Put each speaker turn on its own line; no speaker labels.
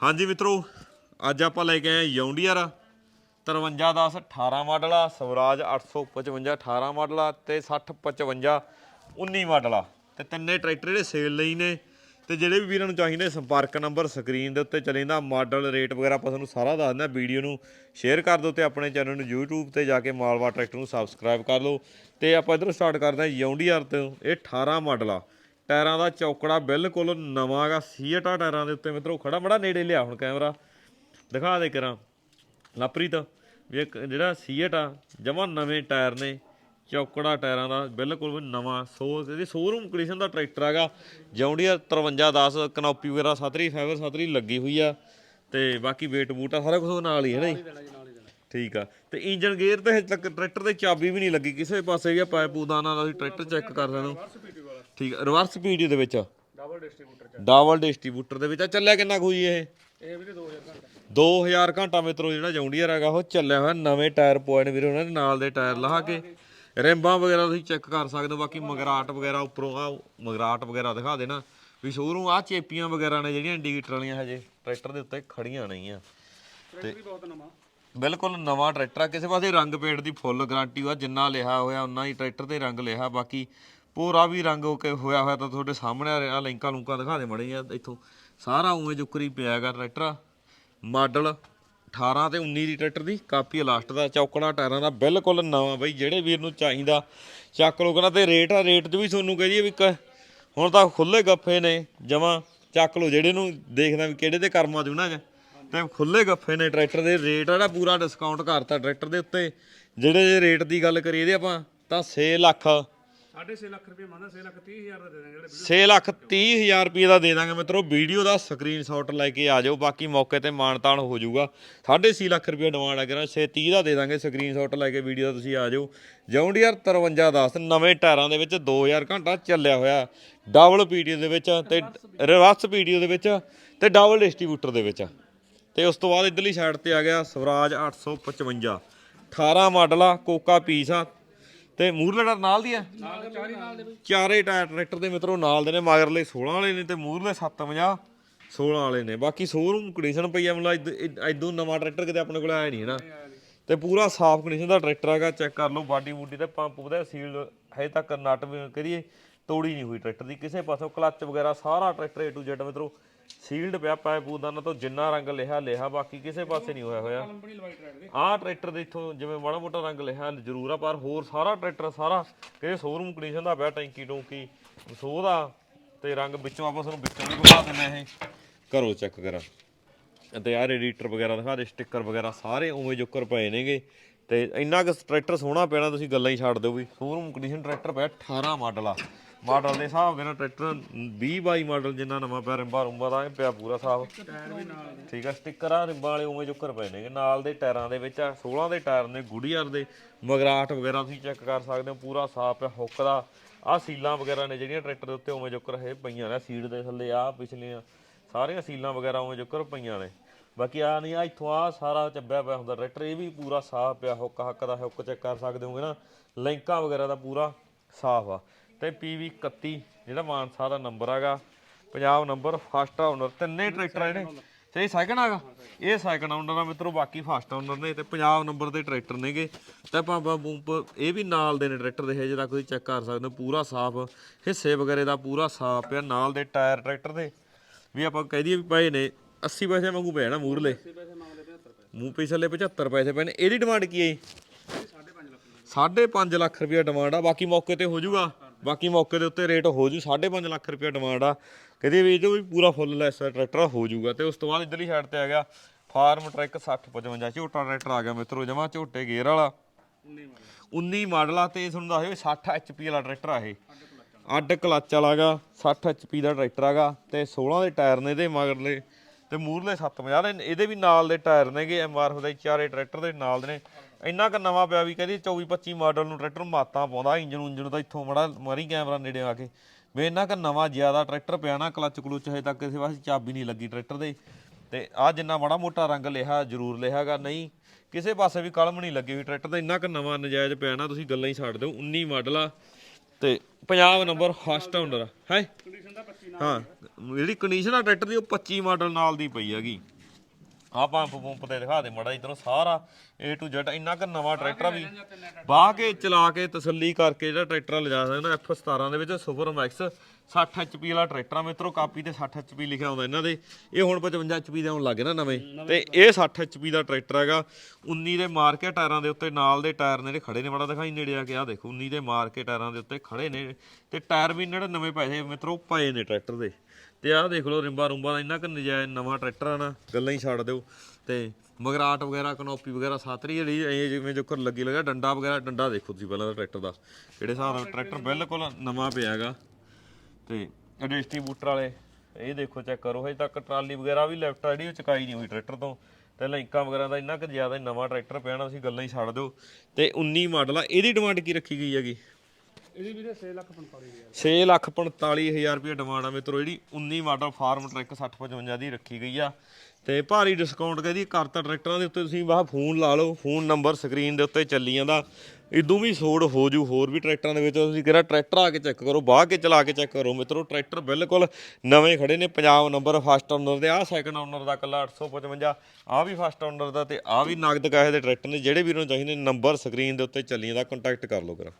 ਹਾਂਜੀ ਮਿੱਤਰੋ, ਅੱਜ ਆਪਾਂ ਲੈ ਕੇ ਆਏ ਯੌਂਡੀਅਰ 5310 18 ਮਾਡਲ ਆ, ਸਵਰਾਜ 855 18 ਮਾਡਲ ਆ ਤੇ 6055 19 ਮਾਡਲ ਆ। ਤੇ ਤਿੰਨੇ ਟਰੈਕਟਰ ਜਿਹੜੇ ਸੇਲ ਲਈ ਨੇ ਤੇ ਜਿਹੜੇ ਵੀ ਵੀਰਾਂ ਨੂੰ ਚਾਹੀਦੇ ਸੰਪਰਕ ਨੰਬਰ, ਸਕਰੀਨ ਦੇ ਉੱਤੇ ਚਲੇ ਜਾਂਦਾ ਮਾਡਲ ਰੇਟ ਵਗੈਰਾ ਆਪਾਂ ਤੁਹਾਨੂੰ ਸਾਰਾ ਦੱਸ ਦਿੰਦੇ ਵੀਡੀਓ ਨੂੰ ਸ਼ੇਅਰ ਕਰ ਦਿਓ ਤੇ ਆਪਣੇ ਚੈਨਲ ਨੂੰ YouTube ਤੇ ਜਾ ਕੇ ਮਾਲਵਾ ਟਰੈਕਟਰ ਨੂੰ ਸਬਸਕ੍ਰਾਈਬ ਕਰ ਲਓ। ਤੇ ਆਪਾਂ ਇਧਰੋਂ ਸਟਾਰਟ ਕਰਦੇ ਹਾਂ ਯੌਂਡੀਅਰ ਤੋਂ, ਇਹ 18 ਮਾਡਲ ਆ। ਟਾਇਰਾਂ ਦਾ ਚੌਕੜਾ ਬਿਲਕੁਲ ਨਵਾਂ ਹੈਗਾ ਸੀਟ ਆ ਟਾਇਰਾਂ ਦੇ ਉੱਤੇ ਮਿੱਤਰੋ, ਖੜਾ ਬੜਾ ਨੇੜੇ ਲਿਆ ਹੁਣ ਕੈਮਰਾ। ਦਿਖਾ ਦੇ ਕਰਾਂ ਲਾਪਰੀ ਤਾਂ ਵੀ ਇੱਕ ਜਿਹੜਾ ਸੀਟ ਆ ਜਮਾ ਨਵੇਂ ਟਾਇਰ ਨੇ, ਚੌਕੜਾ ਟਾਇਰਾਂ ਦਾ ਬਿਲਕੁਲ ਵੀ ਨਵਾਂ। ਸੋ ਇਹਦੀ ਸ਼ੋਰੂਮ ਕੰਡੀਸ਼ਨ ਦਾ ਟਰੈਕਟਰ ਹੈਗਾ ਜੌਂਡੀਆ 5310 ਕਨੋਪੀ ਵਗੈਰਾ ਸਤਰੀ ਫਾਈਬਰ ਸਤਰੀ ਲੱਗੀ ਹੋਈ ਆ। ਤੇ ਬਾਕੀ ਵੇਟ ਬੂਟ ਆ, ਸਾਰਾ ਕੁਝ ਨਾਲ ਹੀ ਹੈ ਨਾ ਜੀ? ਠੀਕ ਆ। ਤੇ ਇੰਜਨ ਗੇਅਰ ਤੇ ਹਜੇ ਤੱਕ ਟਰੈਕਟਰ ਤੇ ਚਾਬੀ ਵੀ ਨਹੀਂ ਲੱਗੀ, ਕਿਸੇ ਪਾਸੇ ਵੀ ਆ ਪਾਇਪ ਪੂਦਾਨਾ ਦਾ ਤੁਸੀਂ ਟਰੈਕਟਰ ਚੈੱਕ ਕਰ ਸਕਦੇ ਹੋ ਠੀਕ ਆ ਰਿਵਰਸ ਸਪੀਡ ਦੇ ਵਿੱਚ
ਡਬਲ ਡਿਸਟ੍ਰੀਬਿਊਟਰ ਚ
ਡਬਲ ਡਿਸਟ੍ਰੀਬਿਊਟਰ ਦੇ ਵਿੱਚ ਆ ਚੱਲਿਆ ਕਿੰਨਾ ਕੁ ਜੀ ਇਹ?
ਇਹ ਵੀਰੇ 2000 ਘੰਟਾ।
2000 ਘੰਟਾ ਮਿੱਤਰੋ ਜਿਹੜਾ ਜੌਂਡੀਅਰ ਹੈਗਾ ਉਹ ਚੱਲਿਆ ਹੋਇਆ ਨਵੇਂ ਟਾਇਰ ਨੇ ਵੀਰੇ ਉਹਨਾਂ ਦੇ ਨਾਲ ਦੇ ਟਾਇਰ ਲਾ ਕੇ। ਰਿੰਬਾਂ ਵਗੈਰਾ ਤੁਸੀਂ ਚੈੱਕ ਕਰ ਸਕਦੇ ਹੋ ਬਾਕੀ ਮਗਰਾਟ ਵਗੈਰਾ ਉੱਪਰੋਂ ਆ ਮਗਰਾਟ ਵਗੈਰਾ ਦਿਖਾ ਦੇਣਾ। ਵੀ ਸ਼ੋਰੂਮ ਆ ਚੇਪੀਆਂ ਵਗੈਰਾ ਨੇ ਜਿਹੜੀਆਂ ਇੰਡੀਕੇਟਰ ਵਾਲੀਆਂ ਹਜੇ ਟਰੈਕਟਰ ਦੇ ਉੱਤੇ ਖੜੀਆਂ ਨਹੀਂ ਆ।
ਟਰੈਕਟਰ ਵੀ ਬਹੁਤ ਨਵਾਂ।
ਬਿਲਕੁਲ ਨਵਾਂ ਟਰੈਕਟਰ ਆ ਕਿਸੇ ਪਾਸੇ ਰੰਗ ਪੇਂਟ ਦੀ ਫੁੱਲ ਗਾਰੰਟੀ ਆ ਜਿੰਨਾ ਲਿਖਿਆ ਹੋਇਆ ਉਨਾ ਹੀ ਟਰੈਕਟਰ ਤੇ ਰੰਗ ਲਿਖਿਆ ਬਾਕੀ ਪੂਰਾ ਵੀ ਰੰਗ ਹੋ ਕੇ ਹੋਇਆ ਹੋਇਆ ਤਾਂ ਤੁਹਾਡੇ ਸਾਹਮਣੇ ਆ ਰਿਹਾ ਲਿੰਕਾਂ ਲੁੰਕਾਂ ਦਿਖਾ ਦੇ ਮੜੇ ਆ ਇੱਥੋਂ। ਸਾਰਾ ਉਵੇਂ ਜੁਕਰੀ ਪਿਆ ਹੈਗਾ ਟਰੈਕਟਰ ਮਾਡਲ 18 ਤੇ 19 ਦੀ ਟਰੈਕਟਰ ਦੀ, ਕਾਪੀ ਲਾਸਟ ਦਾ, ਚੌਕੜਾ, ਟਾਇਰਾਂ ਦਾ, ਬਿਲਕੁਲ ਨਵਾਂ ਬਈ, ਜਿਹੜੇ ਵੀਰ ਨੂੰ ਚਾਹੀਦਾ। ਚੱਕ ਲੋ ਕਹਿੰਦਾ ਤੇ ਰੇਟ ਆ, ਰੇਟ 'ਚ ਵੀ ਤੁਹਾਨੂੰ ਕਹਿ ਦਈਏ ਵੀ ਕ- ਹੁਣ ਤਾਂ ਖੁੱਲੇ ਗੱਫੇ ਨੇ, ਜਮਾਂ ਚੱਕ ਲੋ ਜਿਹੜੇ ਨੂੰ ਦੇਖਦਾ ਵੀ ਕਿਹੜੇ ਤਾਂ ਕਰਮਾਂ 'ਚ ਉਹਨਾਂ ਚ। ਤੇ ਖੁੱਲੇ ਗੱਫੇ ਨੇ ਟਰੈਕਟਰ ਦੇ, ਰੇਟ ਜਿਹੜਾ ਪੂਰਾ ਡਿਸਕਾਊਂਟ ਕਰਤਾ ਟਰੈਕਟਰ ਦੇ ਉੱਤੇ। ਜਿਹੜੇ ਰੇਟ ਦੀ ਗੱਲ ਕਰੀਏ ਇਹਦੇ ਆਪਾਂ, ਤਾਂ 6 ਲੱਖ
6.5 ਲੱਖ ਰੁਪਏ ਮੰਨਦਾ 6 ਲੱਖ 30 ਹਜ਼ਾਰ ਦਾ ਦੇ ਦਾਂਗੇ ਜਿਹੜੇ
6 ਲੱਖ 30 ਹਜ਼ਾਰ ਰੁਪਏ ਦਾ ਦੇ ਦਾਂਗੇ ਮਿੱਤਰੋ। ਵੀਡੀਓ ਦਾ ਸਕਰੀਨਸ਼ਾਟ ਲੈ ਕੇ ਆ ਜਾਓ, ਬਾਕੀ ਮੌਕੇ ਤੇ ਮਾਨਤਾਨ ਹੋ ਜਾਊਗਾ। 6.5 ਲੱਖ ਰੁਪਏ ਡਿਮਾਂਡ ਆ ਕਰਾਂ 6 30 ਦਾ ਦੇ ਦਾਂਗੇ ਸਕਰੀਨਸ਼ਾਟ ਲੈ ਕੇ ਵੀਡੀਓ ਦਾ ਤੁਸੀਂ ਆ ਜਾਓ। ਜੌਂਡੀਅਰ 5310 ਨਵੇਂ ਟਾਇਰਾਂ ਦੇ ਵਿੱਚ 2000 ਘੰਟਾ ਚੱਲਿਆ ਹੋਇਆ। ਡਬਲ ਪੀਡੀਓ ਦੇ ਵਿੱਚ ਤੇ ਰਿਵਰਸ ਪੀਡੀਓ ਦੇ ਵਿੱਚ ਤੇ ਡਬਲ ਡਿਸਟ੍ਰੀਬਿਊਟਰ ਦੇ ਵਿੱਚ। ਤੇ ਉਸ ਤੋਂ ਬਾਅਦ ਇਧਰਲੀ ਸਾਈਡ ਤੇ ਆ ਗਿਆ ਸਵਰਾਜ 855 18 ਮਾਡਲ ਆ, ਕੋਕਾ ਪੀਸ ਆ ਤੇ ਮੂਰਲੇ ਟਾਇਰ ਨਾਲ ਦੀ ਆ?
ਨਾਲ ਚਾਰੀ ਨਾਲ ਦੇ ਬਈ।
ਚਾਰੇ ਟਾਇਰ ਟਰੈਕਟਰ ਦੇ ਮਿੱਤਰੋ ਨਾਲ ਦੇ ਨੇ ਮਗਰਲੇ 16 ਵਾਲੇ ਨੇ ਤੇ ਮੂਰਲੇ 750 16 ਵਾਲੇ ਨੇ। ਬਾਕੀ ਸ਼ੋਰੂਮ ਕੰਡੀਸ਼ਨ ਪਈ ਆ ਮਤਲਬ ਇਦੋਂ ਨਵਾਂ ਟਰੈਕਟਰ ਕਿਤੇ ਆਪਣੇ ਕੋਲ ਆਇਆ ਨਹੀਂ ਹੈ ਨਾ? ਤੇ ਪੂਰਾ ਸਾਫ਼ ਕੰਡੀਸ਼ਨ ਦਾ ਟਰੈਕਟਰ ਹੈਗਾ ਚੈੱਕ ਕਰ ਲਓ ਬਾਡੀ ਬੂਡੀ ਤੇ ਪੰਪ ਉਹਦਾ ਸੀਲ ਹਜੇ ਤੱਕ ਨਟ ਵੀ ਕਰੀਏ ਤੋੜੀ ਨਹੀਂ ਹੋਈ ਟਰੈਕਟਰ ਦੀ। ਕਿਸੇ ਪਾਸੋਂ ਕਲੱਚ ਵਗੈਰਾ ਸਾਰਾ ਟਰੈਕਟਰ A to Z ਮਿੱਤਰੋ ਸੀਲਡ ਪਿਆ ਪਾਇਪ ਪੂਦਾਨਾ ਤੋਂ ਜਿੰਨਾ ਰੰਗ ਲਿਖਿਆ ਲਿਖਾ ਬਾਕੀ ਕਿਸੇ ਪਾਸੇ ਨਹੀਂ ਹੋਇਆ ਹੋਇਆ।
ਕੰਪਨੀ ਲਵਾਈ ਟਰੈਕਟਰ ਦੇ।
ਆਹ ਟਰੈਕਟਰ ਦੇ ਇਥੋਂ ਜਿਵੇਂ ਮਾੜਾ ਮੋਟਾ ਰੰਗ ਲਿਖਿਆ ਜ਼ਰੂਰ ਆ ਪਰ ਹੋਰ ਸਾਰਾ ਟਰੈਕਟਰ ਸਾਰਾ ਕਿਸੇ ਸ਼ੋਰੂਮ ਕੰਡੀਸ਼ਨ ਦਾ ਪਿਆ ਟੈਂਕੀ ਟੋਂਕੀ ਸੋ ਦਾ ਤੇ ਰੰਗ ਵਿੱਚੋਂ ਆਪਾਂ ਤੁਹਾਨੂੰ ਵਿੱਚੋਂ ਵੀ ਦਿਖਾ ਦਿੰਦੇ ਆ ਇਹ। ਕਰੋ ਚੈੱਕ ਕਰਾਂ। ਤੇ ਆਹ ਰੇਡੀਏਟਰ ਵਗੈਰਾ ਦਿਖਾ ਦੇ ਸਟicker ਵਗੈਰਾ ਸਾਰੇ ਉਵੇਂ ਜੁੱਕਰ ਪਏ ਨੇਗੇ। ਤੇ ਇੰਨਾ ਕੁ ਟਰੈਕਟਰ ਸੋਹਣਾ ਪੈਣਾ ਤੁਸੀਂ ਗੱਲਾਂ ਹੀ ਛੱਡ ਦਿਓ ਵੀ। ਸ਼ੋਰੂਮ ਕੰਡੀਸ਼ਨ ਟਰੈਕਟਰ ਪਿਆ 18 ਮਾਡਲ ਆ। ਮਾਡਲ ਦੇ ਹਿਸਾਬ ਦੇ ਨਾਲ ਟਰੈਕਟਰ 20 22 ਮਾਡਲ ਜਿੰਨਾ ਨਵਾਂ ਪਿਆ, ਰਿੰਬਾ ਰੁੰਬਾ ਦਾ ਇਹ ਪਿਆ ਪੂਰਾ ਸਾਫ਼।
ਵੀ
ਠੀਕ ਆ ਸਟicker ਆ ਰਿੰਬਾਂ ਵਾਲੇ ਉਵੇਂ ਚੁੱਕਰ ਪਏ ਨੇਗੇ। ਨਾਲ ਦੇ ਟਾਇਰਾਂ ਦੇ ਵਿੱਚ ਆ 16 ਦੇ ਟਾਇਰ ਨੇ ਗੁੜੀਅਰ ਦੇ, ਮਗਰਾਟ ਵਗੈਰਾ ਤੁਸੀਂ ਚੈੱਕ ਕਰ ਸਕਦੇ ਹੋ, ਪੂਰਾ ਸਾਫ਼ ਹੈ ਹੁੱਕ ਦਾ। ਆ ਸੀਲਾਂ ਵਗੈਰਾ ਨੇ ਜਿਹੜੀਆਂ ਟਰੈਕਟਰ ਦੇ ਉੱਤੇ ਉਵੇਂ ਚੁੱਕਰ ਇਹ ਪਈਆਂ ਨੇ ਸੀਟ ਦੇ ਥੱਲੇ ਆ, ਪਿਛਲੀਆਂ। ਸਾਰੀਆਂ ਸੀਲਾਂ ਵਗੈਰਾ ਉਵੇਂ ਚੁੱਕਰ ਪਈਆਂ ਨੇ। ਬਾਕੀ ਆ ਨਹੀਂ, ਆ ਇੱਥੋਂ ਆ ਸਾਰਾ ਚੱਬਿਆ ਪਿਆ ਹੁੰਦਾ, ਟਰੈਕਟਰ ਇਹ ਵੀ ਪੂਰਾ ਸਾਫ਼ ਪਿਆ ਹੁੱਕ ਹੱਕ ਦਾ ਹੁੱਕ ਚੈੱਕ ਕਰ ਸਕਦੇ ਹੋਗੇ ਨਾ। ਲਿੰਕਾਂ ਵਗੈਰਾ ਦਾ ਪੂਰਾ ਸਾਫ਼ ਆ। ਤੇ PV 31 ਜਿਹੜਾ ਮਾਨਸਾ ਦਾ ਨੰਬਰ ਹੈਗਾ, ਪੰਜਾਬ ਨੰਬਰ ਫਸਟ ਓਨਰ ਤਿੰਨੇ ਟਰੈਕਟਰ ਆ ਜਿਹੜੇ। ਤੇ ਇਹ ਸੈਕੰਡ ਹੈਗਾ। ਇਹ ਸੈਕੰਡ ਓਨਰ ਆ ਮਿੱਤਰੋ, ਬਾਕੀ ਫਸਟ ਓਨਰ ਨੇ ਤੇ ਪੰਜਾਬ ਨੰਬਰ ਦੇ ਟਰੈਕਟਰ ਨੇਗੇ। ਤੇ ਪਾਪਾ ਬੂੰਪ ਇਹ ਵੀ ਨਾਲ ਦੇ ਨੇ ਟਰੈਕਟਰ ਦੇ ਇਹ ਜਿਹੜਾ ਤੁਸੀਂ ਚੈੱਕ ਕਰ ਸਕਦੇ ਹੋ, ਪੂਰਾ ਸਾਫ਼, ਹਿੱਸੇ ਵਗੈਰੇ ਦਾ ਪੂਰਾ ਸਾਫ਼ ਆ ਨਾਲ ਦੇ ਟਾਇਰ ਟਰੈਕਟਰ ਦੇ। ਵੀ ਆਪਾਂ ਕਹਿ ਦਈਏ ਵੀ ਪਏ ਨੇ 80 ਪੈਸੇ ਵਾਂਗੂ ਪਏ ਨਾ ਮੂਰਲੇ
ਪੈਸੇ ਮੰਗਦੇ 75
ਮੂੰਹ ਪਿਛਲੇ 75 ਪੈਸੇ ਪਏ ਨੇ। ਇਹਦੀ ਡਿਮਾਂਡ ਕੀ ਹੈ ਜੀ?
ਇਹ 5.5 ਲੱਖ ਰੁਪਏ
5.5 ਲੱਖ ਰੁਪਏ ਡਿਮਾਂਡ ਆ, ਬਾਕੀ ਮੌਕੇ ਤੇ ਹੋ ਜਾਊਗਾ। ਬਾਕੀ ਮੌਕੇ ਦੇ ਉੱਤੇ ਰੇਟ ਹੋ ਜੂ 5.5 ਲੱਖ ਰੁਪਏ ਡਿਮਾਂਡ ਆ। ਕਹਦੇ ਵੀ ਇਹ ਵੀ ਪੂਰਾ ਫੁੱਲ ਲੈਸ ਟਰੈਕਟਰ ਹੋ ਜਾਊਗਾ ਤੇ ਉਸ ਤੋਂ ਬਾਅਦ ਇਧਰਲੀ ਸਾਈਡ ਤੇ ਆ ਗਿਆ ਫਾਰਮ ਟਰੈਕ 6055 ਝੋਟਾ ਟਰੈਕਟਰ ਆ ਗਿਆ ਮਿੱਤਰੋ, ਜਮਾ ਝੋਟੇ ਗੇਅਰ ਵਾਲਾ।
19 ਮਾਡਲ
ਆ ਤੇ ਤੁਹਾਨੂੰ ਦੱਸਿਓ 60 HP ਵਾਲਾ ਟਰੈਕਟਰ ਆ ਇਹ। ਅੱਡ ਕਲੱਚ ਵਾਲਾਗਾ 60 HP ਦਾ ਟਰੈਕਟਰ ਆਗਾ ਤੇ 16 ਦੇ ਟਾਇਰ ਨੇ ਇਹਦੇ ਮਗਰਲੇ ਤੇ ਮੂਰਲੇ 750 ਦੇ, ਇਹਦੇ ਵੀ ਨਾਲ ਦੇ ਟਾਇਰ ਨੇਗੇ ਐਮਆਰਐਫ ਦੇ ਚਾਰੇ ਟਰੈਕਟਰ ਦੇ ਨਾਲ ਦੇ ਨੇ। ਇੰਨਾ ਕ ਨਵਾਂ ਪਿਆ ਵੀ ਕਹਿੰਦੀ 24 25 ਮਾਡਲ ਨੂੰ ਟਰੈਕਟਰ ਮਾਤਾਂ ਪਾਉਂਦਾ ਇੰਜਨ ਉਂਜਨ ਦਾ ਇੱਥੋਂ ਮੜਾ ਮਾਰੀ ਕੈਮਰਾ ਨੇੜੇ ਆ ਕੇ। ਵੀ ਇੰਨਾ ਕ ਨਵਾਂ ਜ਼ਿਆਦਾ ਟਰੈਕਟਰ ਪਿਆ ਨਾ ਕਲੱਚ ਕਲੁੱਚ ਹਜੇ ਤੱਕ ਕਿਸੇ ਪਾਸੇ ਚਾਬੀ ਨਹੀਂ ਲੱਗੀ ਟਰੈਕਟਰ ਦੇ। ਤੇ ਆ ਜਿੰਨਾ ਮਾੜਾ ਮੋਟਾ ਰੰਗ ਲਿਆ ਜ਼ਰੂਰ ਲਿਆਗਾ। ਨਹੀਂ ਕਿਸੇ ਪਾਸੇ ਵੀ ਕਲਮ ਨਹੀਂ ਲੱਗੀ ਹੋਈ ਟਰੈਕਟਰ ਦਾ ਇੰਨਾ ਕ ਨਵਾਂ ਨਜਾਇਜ਼ ਪਿਆ ਨਾ ਤੁਸੀਂ ਗੱਲਾਂ ਹੀ ਛੱਡ ਦਿਓ। 19 ਮਾਡਲ ਆ ਤੇ ਪੰਜਾਬ ਨੰਬਰ ਫਸਟ ਓਨਰ ਹੈ?
ਕੰਡੀਸ਼ਨ ਦਾ 25 ਨਾਲ
ਹਾਂ ਜਿਹੜੀ ਕੰਡੀਸ਼ਨ ਆ ਟਰੈਕਟਰ ਦੀ ਉਹ 25 ਮਾਡਲ ਨਾਲ ਦੀ ਪਈ ਹੈਗੀ। ਆ ਪੰਪ ਪੰਪ ਤੇ ਦਿਖਾ ਦੇ ਮੜਾ ਇਧਰੋਂ ਸਾਰਾ A to Z ਇੰਨਾ ਕੁ ਨਵਾਂ ਟਰੈਕਟਰ ਵੀ। ਬਾਹ ਕੇ ਚਲਾ ਕੇ ਤਸੱਲੀ ਕਰਕੇ ਜਿਹੜਾ ਟਰੈਕਟਰ ਲਿਜਾ ਸਕਦਾ F17 ਦੇ ਵਿੱਚ ਸੁਪਰ ਮੈਕਸ 60 HP ਵਾਲਾ ਟਰੈਕਟਰ ਆ ਮਿੱਤਰੋ ਕਾਪੀ ਤੇ 60 HP ਲਿਖਿਆ ਹੁੰਦਾ ਇਹਨਾਂ ਦੇ। ਇਹ ਹੁਣ 55 HP ਦੇ ਆਉਣ ਲੱਗੇ ਨਾ ਨਵੇਂ। ਤੇ ਇਹ 60 HP ਦਾ ਟਰੈਕਟਰ ਹੈਗਾ। 19 ਦੇ ਮਾਰ ਕੇ ਟਾਇਰਾਂ ਦੇ ਉੱਤੇ ਨਾਲ ਦੇ ਟਾਇਰ ਨੇ ਜਿਹੜੇ ਖੜੇ ਨੇ। ਬੜਾ ਦਿਖਾਈ ਨੇੜੇ ਆ ਕੇ ਆ ਦੇਖੋ 19 ਦੇ ਮਾਰ ਕੇ ਟਾਇਰਾਂ ਦੇ ਉੱਤੇ ਖੜੇ ਨੇ। ਤੇ ਟਾਇਰ ਵੀ ਜਿਹੜੇ ਨਵੇਂ ਪੈਸੇ ਮਿੱਤਰੋ ਪਏ ਨੇ ਟਰੈਕਟਰ ਦੇ। ਤੇ ਆਹ ਦੇਖ ਲਓ ਰਿੰਬਾ ਰੁੰਬਾ ਦਾ ਇੰਨਾ ਕੁ ਨਜਾਇਜ਼ ਨਵਾਂ ਟਰੈਕਟਰ ਆ ਨਾ ਗੱਲਾਂ ਹੀ ਛੱਡ ਦਿਓ। ਤੇ ਮਗਰਾਟ ਵਗੈਰਾ ਕਨੋਪੀ ਵਗੈਰਾ ਸਾਤਰੀ ਜਿਹੜੀ ਇਹ ਜਿਵੇਂ ਜੋਕਰ ਲੱਗੀ ਲਗਾ ਡੰਡਾ ਵਗੈਰਾ ਡੰਡਾ ਦੇਖੋ ਤੁਸੀਂ ਪਹਿਲਾਂ ਦਾ ਟਰੈਕਟਰ ਦਾ। ਕਿਹੜੇ ਹਿਸਾਬ ਨਾਲ ਟਰੈਕਟਰ ਬਿਲਕੁਲ ਨਵਾਂ ਪਿਆ ਹੈਗਾ। ਤੇ ਡਿਸਟ੍ਰੀਬਿਊਟਰ ਵਾਲੇ, ਇਹ ਦੇਖੋ ਚੈੱਕ ਕਰੋ, ਹਜੇ ਤੱਕ ਟਰਾਲੀ ਵਗੈਰਾ ਵੀ ਲੈਫਟ ਆ, ਜਿਹੜੀ ਉਹ ਚੁਕਾਈ ਨਹੀਂ ਹੋਈ ਟਰੈਕਟਰ ਤੋਂ। ਤੇ ਲਾਈਕਾਂ ਵਗੈਰਾ ਦਾ ਇੰਨਾ ਕੁ ਜ਼ਿਆਦਾ ਨਵਾਂ ਟਰੈਕਟਰ ਪਿਆ ਨਾ, ਤੁਸੀਂ ਗੱਲਾਂ ਹੀ ਛੱਡ ਦਿਓ। ਤੇ 19 ਮਾਡਲ ਆ, ਇਹਦੀ ਡਿਮਾਂਡ ਕੀ ਰੱਖੀ ਗਈ ਹੈਗੀ?
ਇਹਦੀ ਵੀਰੇ 6 ਲੱਖ 45 ਹਜ਼ਾਰ।
6 ਲੱਖ 45000 ਰੁਪਏ ਡਿਮਾਂਡ ਆ ਮਿੱਤਰੋ, ਜਿਹੜੀ 19 ਮਾਡਲ ਫਾਰਮ ਟਰੈਕ 6055 ਦੀ ਰੱਖੀ ਗਈ ਆ। ਤੇ ਭਾਰੀ ਡਿਸਕਾਊਂਟ ਕਹਿੰਦੀ ਕਰਤਾ ਟਰੈਕਟਰਾਂ ਦੇ ਉੱਤੇ ਤੁਸੀਂ ਬਾਹ ਫੋਨ ਲਾ ਲਓ, ਫੋਨ ਨੰਬਰ ਸਕਰੀਨ ਦੇ ਉੱਤੇ ਚੱਲੀ ਜਾਂਦਾ। ਇਦੋਂ ਵੀ ਸੋੜ ਹੋ ਜੂ, ਹੋਰ ਵੀ ਟਰੈਕਟਰਾਂ ਦੇ ਵਿੱਚ ਤੁਸੀਂ ਕਿਹੜਾ ਟਰੈਕਟਰ ਆ ਕੇ ਚੈੱਕ ਕਰੋ ਬਾਹ ਕੇ ਚਲਾ ਕੇ ਚੈੱਕ ਕਰੋ। ਮਿੱਤਰੋ, ਟਰੈਕਟਰ ਬਿਲਕੁਲ ਨਵੇਂ ਖੜੇ ਨੇ, ਪੰਜਾਬ ਨੰਬਰ ਫਸਟ ਓਨਰ ਦੇ, ਆਹ ਸੈਕੰਡ ਓਨਰ ਦਾ ਕੱਲਾ 855 ਆਹ ਵੀ ਫਸਟ ਓਨਰ ਦਾ ਤੇ ਆ ਵੀ ਨਗਦ ਕਾਹੇ ਦੇ ਟਰੈਕਟਰ ਨੇ, ਜਿਹੜੇ ਵੀਰੋਂ ਚਾਹੀਦੇ ਨੰਬਰ ਸਕਰੀਨ ਦੇ ਉੱਤੇ ਚੱਲੀ ਜਾਂਦਾ ਕੰਟੈਕਟ ਕਰ ਲਓ ਕਰਾ